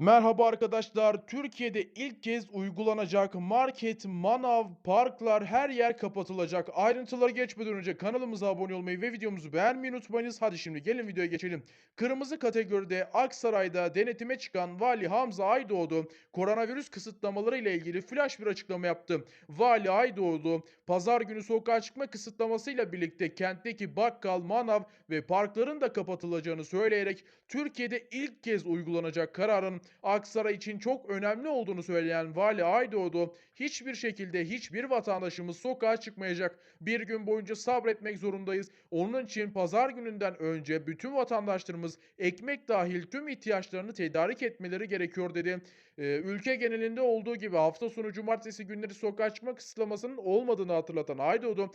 Merhaba arkadaşlar. Türkiye'de ilk kez uygulanacak market, manav, parklar her yer kapatılacak. Ayrıntılara geçmeden önce kanalımıza abone olmayı ve videomuzu beğenmeyi unutmayınız. Hadi şimdi gelin videoya geçelim. Kırmızı kategoride Aksaray'da denetime çıkan Vali Hamza Aydoğdu koronavirüs kısıtlamaları ile ilgili flash bir açıklama yaptı. Vali Aydoğdu pazar günü sokağa çıkma kısıtlamasıyla birlikte kentteki bakkal, manav ve parkların da kapatılacağını söyleyerek Türkiye'de ilk kez uygulanacak kararın Aksaray için çok önemli olduğunu söyleyen Vali Aydoğdu, hiçbir şekilde hiçbir vatandaşımız sokağa çıkmayacak. Bir gün boyunca sabretmek zorundayız. Onun için pazar gününden önce bütün vatandaşlarımız ekmek dahil tüm ihtiyaçlarını tedarik etmeleri gerekiyor dedi. Ee, ülke genelinde olduğu gibi hafta sonu cumartesi günleri sokağa çıkma kısıtlamasının olmadığını hatırlatan Aydoğdu,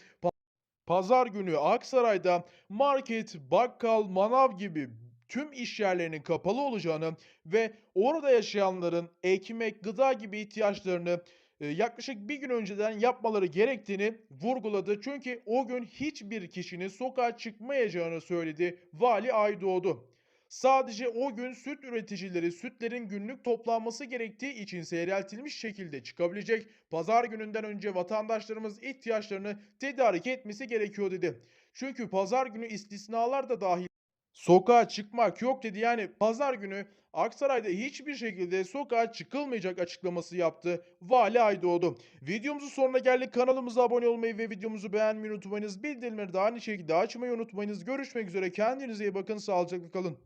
Pazar günü Aksaray'da market, bakkal, manav gibi tüm iş yerlerinin kapalı olacağını ve orada yaşayanların ekmek, gıda gibi ihtiyaçlarını e, yaklaşık bir gün önceden yapmaları gerektiğini vurguladı. Çünkü o gün hiçbir kişinin sokağa çıkmayacağını söyledi Vali Aydoğdu. Sadece o gün süt üreticileri sütlerin günlük toplanması gerektiği için seyreltilmiş şekilde çıkabilecek. Pazar gününden önce vatandaşlarımız ihtiyaçlarını tedarik etmesi gerekiyor dedi. Çünkü pazar günü istisnalar da dahil sokağa çıkmak yok dedi. Yani pazar günü Aksaray'da hiçbir şekilde sokağa çıkılmayacak açıklaması yaptı Vali Aydoğdu. Videomuzun sonuna geldik. Kanalımıza abone olmayı ve videomuzu beğenmeyi unutmayınız. Bildirimleri de aynı şekilde açmayı unutmayınız. Görüşmek üzere. Kendinize iyi bakın. Sağlıcakla kalın.